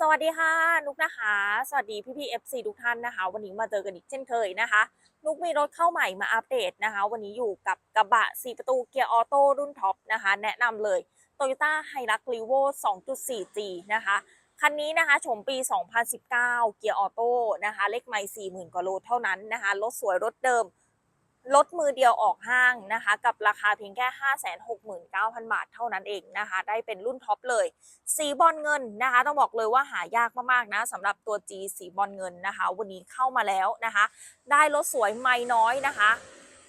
สวัสดีค่ะ นุกนะคะ สวัสดีพี่พี่ FC ทุกท่านนะคะ วันนี้มาเจอกันอีกเช่นเคยนะคะ นุกมีรถเข้าใหม่มาอัปเดตนะคะ วันนี้อยู่กับกระบะ 4 ประตูเกียร์ออโต้รุ่นท็อปนะคะ แนะนำเลย Toyota Hilux Revo 2.4G นะคะ คันนี้นะคะชมปี 2019 เกียร์ออโต้นะคะ เลขไม่40,000กว่าโลเท่านั้นนะคะ รถสวยรถเดิม รถมือเดียวออกห้างนะคะ กับราคาเพียงแค่ 569,000 บาทเท่านั้นเองนะคะ ได้เป็นรุ่นท็อปเลย สีบอลเงินนะคะ ต้องบอกเลยว่าหายากมากๆนะสำหรับตัว G สีบอลเงินนะคะ วันนี้เข้ามาแล้วนะคะ ได้รถสวยไม่น้อยนะคะ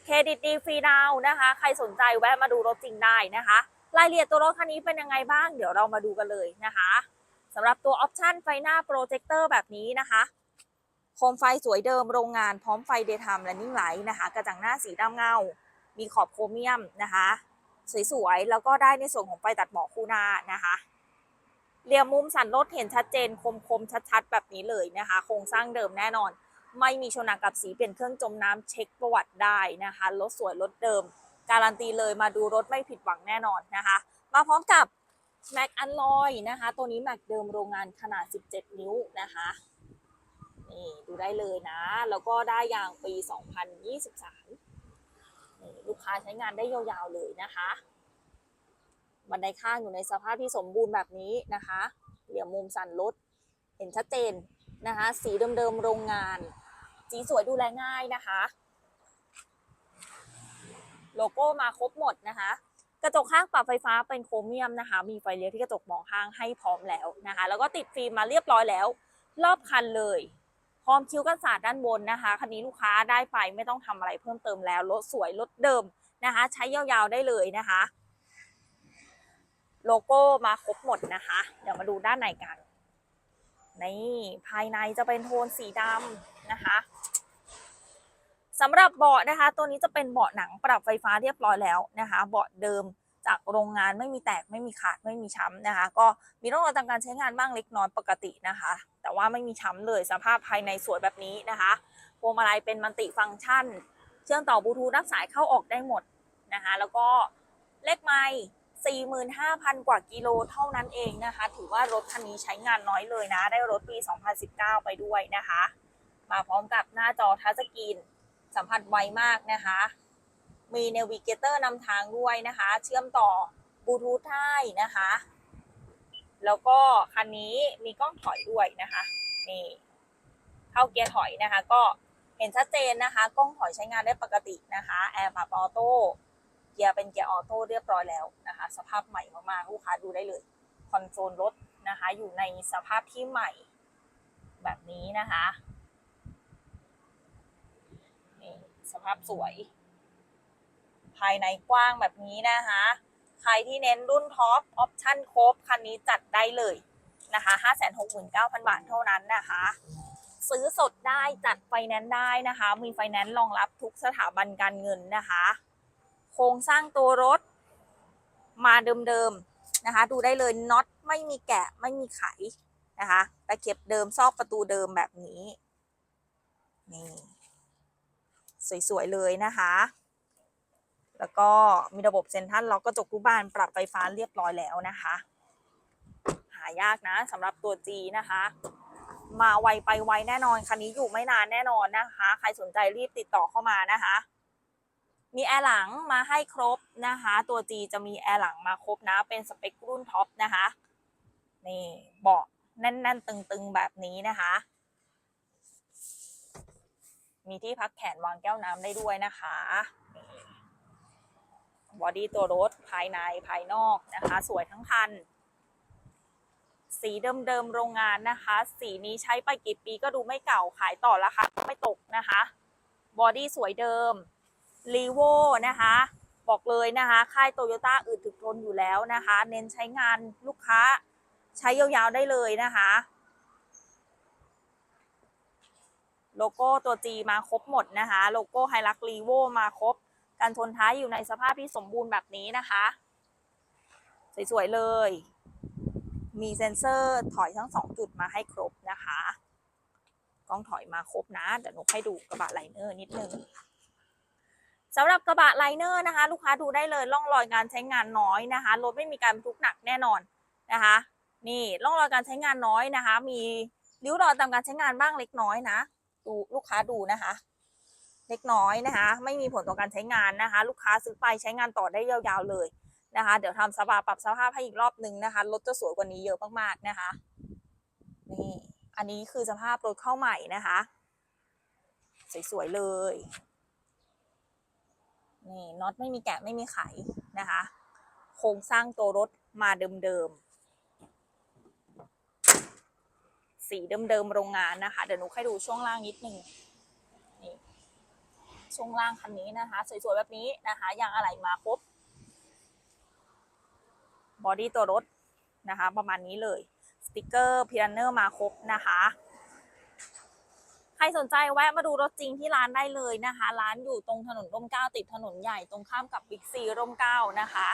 เครดิตดีฟรีดาวน์นะคะ ใครสนใจแวะมาดูรถจริงได้นะคะรายละเอียดตัวรถคันนี้เป็นยังไงบ้าง เดี๋ยวเรามาดูกันเลยนะคะสำหรับตัวออปชันไฟหน้าโปรเจคเตอร์แบบนี้นะคะ โคมไฟสวยเดิมโรงงานพร้อมไฟเดย์ไทม์และนิ่งไลท์นะคะ กระจังหน้าสีดำเงา มีขอบโครเมียมนะคะ สวยๆ แล้วก็ได้ในส่วนของไฟตัดหมอกคู่หน้านะคะเรียมมุมสันรถเห็นชัดเจนคมๆ ชัดๆ แบบนี้เลยนะคะ โครงสร้างเดิมแน่นอน ไม่มีชนหนักกับสีเปลี่ยนเครื่องจมน้ำเช็คประวัติได้นะคะ รถสวยรถเดิม การันตีเลยมาดูรถไม่ผิดหวังแน่นอนนะคะ มาพร้อมกับแม็กอันลอยนะคะ ตัวนี้แม็กเดิมโรงงานขนาด 17 นิ้วนะคะ นี่ดูได้เลยนะ แล้วก็ได้ยางปี 2023นี่ลูกค้าใช้งานได้ยาวๆเลยนะคะ บันไดข้างอยู่ในสภาพที่สมบูรณ์แบบนี้นะคะ เหลี่ยมมุมสันรถเห็นชัดเจนนะคะ สีเดิมๆโรงงาน สีสวยดูแลง่ายนะคะ โลโก้มาครบหมดนะคะกระจกข้างปรับไฟฟ้าเป็นโครเมียมนะคะ มีไฟเลี้ยวที่กระจกมองข้างให้พร้อมแล้วนะคะ แล้วก็ติดฟิล์มมาเรียบร้อยแล้ว รอบคันเลย พร้อมคิ้วกันศาสตร์ด้านบนนะคะ คันนี้ลูกค้าได้ไปไม่ต้องทำอะไรเพิ่มเติมแล้วรถสวยรถเดิมนะคะ ใช้ยาวๆได้เลยนะคะ โลโก้มาครบหมดนะคะ เดี๋ยวมาดูด้านในกันนี่ภายในจะเป็นโทนสีดำนะคะสำหรับเบาะนะคะ ตัวนี้จะเป็นเบาะหนังปรับไฟฟ้าเรียบร้อยแล้วนะคะ เบาะเดิม จากโรงงานไม่มีแตกไม่มีขาดไม่มีช้ำนะคะ ก็มีร่องรอยตามการใช้งานบ้างเล็กน้อยปกตินะคะ แต่ว่าไม่มีช้ำเลยสภาพภายในสวยแบบนี้นะคะพวงมาลัยเป็นมัลติฟังก์ชัน เชื่อมต่อบลูทูธรับสายเข้าออกได้หมดนะคะ แล้วก็เลขไมค์45,000 กว่ากิโลเท่านั้นเองนะคะ ถือว่ารถคันนี้ใช้งานน้อยเลยนะ ได้รถปี 2019 ไปด้วยนะคะ มาพร้อมกับหน้าจอทัชสกรีนสัมผัสไวมากนะคะ มีเนวิเกเตอร์นำทางด้วยนะคะ เชื่อมต่อบลูทูธได้นะคะ แล้วก็คันนี้มีกล้องถอยด้วยนะคะ นี่ เข้าเกียร์ถอยนะคะ ก็เห็นชัดเจนนะคะ กล้องถอยใช้งานได้ปกตินะคะแอร์ปรับออโต้เกียร์เป็นเกียร์ออโต้เรียบร้อยแล้วนะคะ สภาพใหม่มากๆลูกค้าดูได้เลยคอนโซลรถนะคะ อยู่ในสภาพที่ใหม่แบบนี้นะคะ นี่ สภาพสวย ภายในกว้างแบบนี้นะคะ ใครที่เน้นรุ่นท็อปออปชั่นครบคันนี้จัดได้เลยนะคะ 569,000 บาทเท่านั้นนะคะ ซื้อสดได้จัดไฟแนนซ์ได้นะคะ มีไฟแนนซ์รองรับทุกสถาบันการเงินนะคะ โครงสร้างตัวรถมาเดิมๆนะคะ ดูได้เลยน็อตไม่มีแกะไม่มีไขนะคะตะเข็บเดิมซอกประตูเดิมแบบนี้นี่สวยๆเลยนะคะ แล้วก็มีระบบเซ็นทรัลล็อกกระจกทุกบานปรับไฟฟ้าเรียบร้อยแล้วนะคะ หายากนะสำหรับตัว G นะคะ มาไวไปไวแน่นอนคันนี้อยู่ไม่นานแน่นอนนะคะ ใครสนใจรีบติดต่อเข้ามานะคะ มีแอร์หลังมาให้ครบนะคะ ตัว G จะมีแอร์หลังมาครบนะ เป็นสเปครุ่นท็อปนะคะนี่เบาะแน่น ๆ ตึง ๆ แบบนี้นะคะ มีที่พักแขนวางแก้วน้ำได้ด้วยนะคะ บอดี้ตัวรถภายในภายนอกนะคะ สวยทั้งคัน สีเดิมๆโรงงานนะคะ สีนี้ใช้ไปกี่ปีก็ดูไม่เก่าขายต่อราคาไม่ตกนะคะบอดี้สวยเดิมรีโวนะคะบอกเลยนะคะค่ายโตโยต้าอึดถึกทนอยู่แล้วนะคะ เน้นใช้งานลูกค้าใช้ยาวๆได้เลยนะคะ โลโก้ตัว G มาครบหมดนะคะ โลโก้ไฮรักรีโวมาครบ การชนท้ายอยู่ในสภาพที่สมบูรณ์แบบนี้นะคะ สวยๆเลย มีเซ็นเซอร์ถอยทั้งสองจุดมาให้ครบนะคะกล้องถอยมาครบนะเดี๋ยวนุกให้ดูกระบะไลเนอร์นิดนึงสำหรับกระบะไลเนอร์นะคะ ลูกค้าดูได้เลยร่องรอยการใช้งานน้อยนะคะรถไม่มีการบรรทุกหนักแน่นอนนะคะ นี่ร่องรอยการใช้งานน้อยนะคะ มีริ้วรอยตามการใช้งานบ้างเล็กน้อยนะ ดูลูกค้าดูนะคะ เล็กน้อยนะคะ ไม่มีผลต่อการใช้งานนะคะ ลูกค้าซื้อไปใช้งานต่อได้ยาวๆเลยนะคะ เดี๋ยวทำสภาพปรับสภาพให้อีกรอบนึงนะคะรถจะสวยกว่านี้เยอะมากๆนะคะนี่อันนี้คือสภาพรถเข้าใหม่นะคะ สวยๆเลยนี่น็อตไม่มีแกะไม่มีไขนะคะ โครงสร้างตัวรถมาเดิมๆสีเดิมๆโรงงานนะคะ เดี๋ยวหนูให้ดูช่วงล่างนิดนึงนี่ ช่วงล่างคันนี้นะคะ สวยๆแบบนี้นะคะยางอะไหล่มาครบบอดี้ตัวรถนะคะ ประมาณนี้เลย สติกเกอร์พิรันเนอร์มาครบนะคะ ใครสนใจแวะมาดูรถจริงที่ร้านได้เลยนะคะ ร้านอยู่ตรงถนนร่มเก้าติดถนนใหญ่ตรงข้ามกับบิ๊กซีร่มเก้านะคะ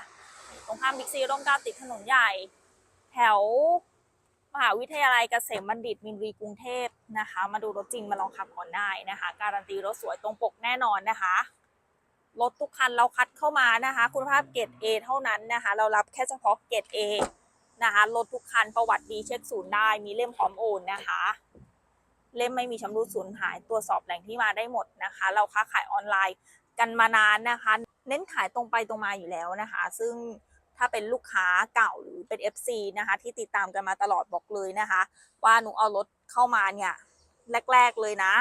ตรงข้ามบิ๊กซีร่มเก้าติดถนนใหญ่ แถว มหาวิทยาลัยเกษมบัณฑิตมินบุรีกรุงเทพนะคะ มาดูรถจริงมาลองขับก่อนได้นะคะ การันตีรถสวยตรงปกแน่นอนนะคะรถทุกคันเราคัดเข้ามานะคะ คุณภาพเกรด A เท่านั้นนะคะ เรารับแค่เฉพาะเกรด A นะคะรถทุกคันประวัติดีเช็คศูนย์ได้ มีเล่มพร้อมโอนนะคะ เล่มไม่มีชำรุดสูญหายตรวจสอบแหล่งที่มาได้หมดนะคะ เราค้าขายออนไลน์กันมานานนะคะ เน้นขายตรงไปตรงมาอยู่แล้วนะคะ ซึ่ง ถ้าเป็นลูกค้าเก่าหรือเป็น FC นะคะที่ติดตามกันมาตลอดบอกเลยนะคะ ว่าหนูเอารถเข้ามาเนี่ยแรก ๆเลยนะ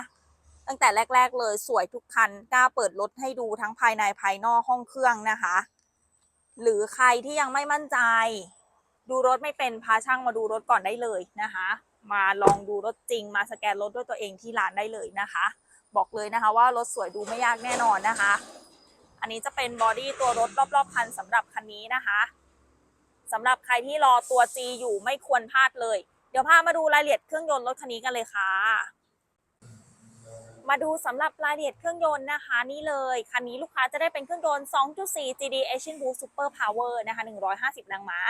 ตั้งแต่แรก ๆ เลยสวยทุกคันกล้าเปิดรถให้ดูทั้งภายในภายนอกห้องเครื่องนะคะ หรือใครที่ยังไม่มั่นใจ ดูรถไม่เป็นพาช่างมาดูรถก่อนได้เลยนะคะ มาลองดูรถจริงมาสแกนรถด้วยตัวเองที่ร้านได้เลยนะคะ บอกเลยนะคะว่ารถสวยดูไม่ยากแน่นอนนะคะ อันนี้จะเป็นบอดี้ตัวรถรอบๆคันสำหรับคันนี้นะคะสำหรับใครที่รอตัว G อยู่ไม่ควรพลาดเลย เดี๋ยวพามาดูรายละเอียดเครื่องยนต์รถคันนี้กันเลยค่ะ มาดูสำหรับรายละเอียดเครื่องยนต์นะคะ นี่เลยคันนี้ลูกค้าจะได้เป็นเครื่องยนต์ 2.4 GD Asian Boost Super Power นะคะ 150 แรงม้า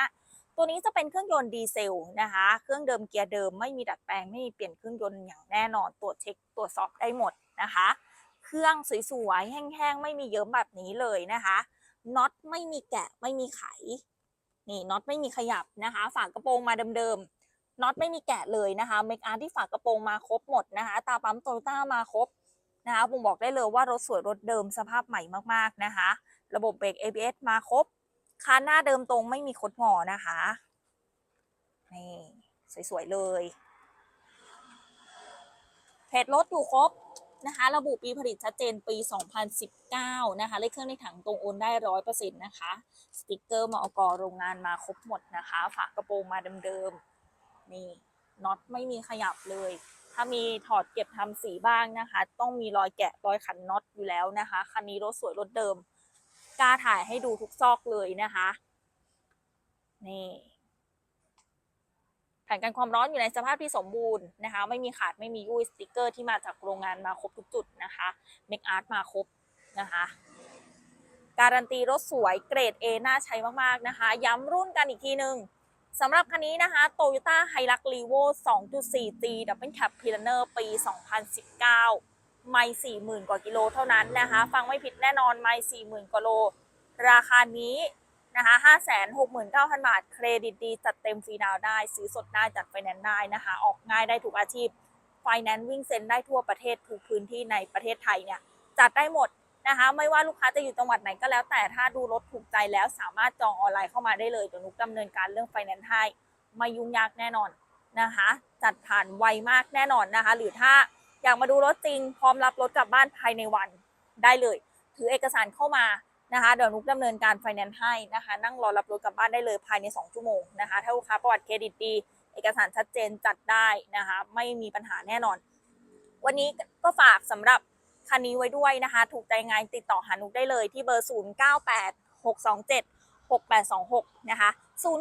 ตัวนี้จะเป็นเครื่องยนต์ดีเซลนะคะ เครื่องเดิมเกียร์เดิมไม่มีดัดแปลงไม่มีเปลี่ยนเครื่องยนต์อย่างแน่นอนตรวจเช็คตรวจสอบได้หมดนะคะ รื่องสวยๆ แห้งๆ ไม่มีเยิ้มแบบนี้เลยนะคะน็อตไม่มีแกะไม่มีไข นี่น็อตไม่มีขยับนะคะ ฝากระโปรงมาเดิมๆน็อตไม่มีแกะเลยนะคะเมคอาร์ที่ฝากระโปรงมาครบหมดนะคะ ตาปั๊มโตโยต้ามาครบนะคะผมบอกได้เลยว่ารถสวยรถเดิมสภาพใหม่มากๆนะคะ ระบบเบรก ABS มาครบคานหน้าเดิมตรงไม่มีคดงอนะคะนี่สวยๆเลยเพจรถอยู่ครบ นะคะ ระบุปีผลิตชัดเจนปี 2019 นะคะ เลขเครื่องในถังตรงโอนได้ร้อยเปอร์เซ็นต์นะคะ สติกเกอร์มอกโรงงานมาครบหมดนะคะ ฝากระโปรงมาเดิมๆ นี่น็อตไม่มีขยับเลย ถ้ามีถอดเก็บทำสีบ้างนะคะ ต้องมีรอยแกะรอยขันน็อตอยู่แล้วนะคะ คันนี้รถสวยรถเดิม กล้าถ่ายให้ดูทุกซอกเลยนะคะ นี่ ผนกันความร้อนอยู่ในสภาพที่สมบูรณ์นะคะ ไม่มีขาดไม่มียุ่ยสติกเกอร์ที่มาจากโรงงานมาครบทุกจุดนะคะเมคอาร์ตมาครบนะคะการันตีรถสวยเกรด A น่าใช้มาก ๆ นะคะ ย้ำรุ่นกันอีกทีหนึ่งสำหรับคันนี้นะคะ Toyota Hilux Revo 2.4G Double Cab p i l a n e r ปี 2019 ไม่40,000 กว่ากิโลเท่านั้นนะคะ ฟังไม่ผิดแน่นอนไม่40,000 กว่าโล ราคานี้ นะคะ569,000บาท เครดิตดี จัดเต็มฟรีดาวได้ ซื้อสดได้ จัดไฟแนนซ์ได้นะคะ ออกง่ายได้ทุกอาชีพ ไฟแนนซ์วิ่งเซ็นได้ทั่วประเทศทุกพื้นที่ในประเทศไทยเนี่ย จัดได้หมดนะคะ ไม่ว่าลูกค้าจะอยู่จังหวัดไหนก็แล้ว แต่ถ้าดูรถถูกใจแล้วสามารถจองออนไลน์เข้ามาได้เลยเดี๋ยวนุกดำเนินการเรื่องไฟแนนซ์ให้ไม่ยุ่งยากแน่นอนนะคะ จัดผ่านไวมากแน่นอนนะคะ หรือถ้าอยากมาดูรถจริง พร้อมรับรถกลับบ้านภายในวันได้เลย ถือเอกสารเข้ามา นะคะเดี๋ยวนุกดำเนินการไฟแนนซ์ให้นะคะ นั่งรอรับรถกลับบ้านได้เลยภายใน 2 ชั่วโมงนะคะ ถ้าลูกค้าประวัติเครดิตดี เอกสารชัดเจนจัดได้นะคะ ไม่มีปัญหาแน่นอน วันนี้ก็ฝากสำหรับคันนี้ไว้ด้วยนะคะ ถูกใจงานติดต่อหานุกได้เลยที่เบอร์ 098 627 6826 นะคะ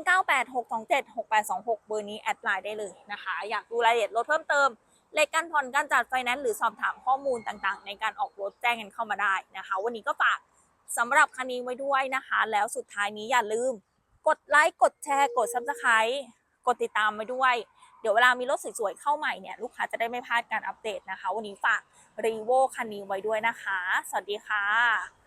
098 627 6826 เบอร์นี้แอดไลน์ได้เลยนะคะ อยากดูรายละเอียดรถเพิ่มเติม เลขการผ่อนการจัดไฟแนนซ์หรือสอบถามข้อมูลต่างๆ ในการออกรถแจ้งกันเข้ามาได้นะคะ วันนี้ก็ฝาก สำหรับคันนี้ไว้ด้วยนะคะ แล้วสุดท้ายนี้อย่าลืม กดไลค์กดแชร์ กด subscribe กดติดตามไว้ด้วย เดี๋ยวเวลามีรถสวยๆเข้าใหม่เนี่ยลูกค้าจะได้ไม่พลาดการอัปเดตนะคะ วันนี้ฝากรีโวคันนี้ไว้ด้วยนะคะ สวัสดีค่ะ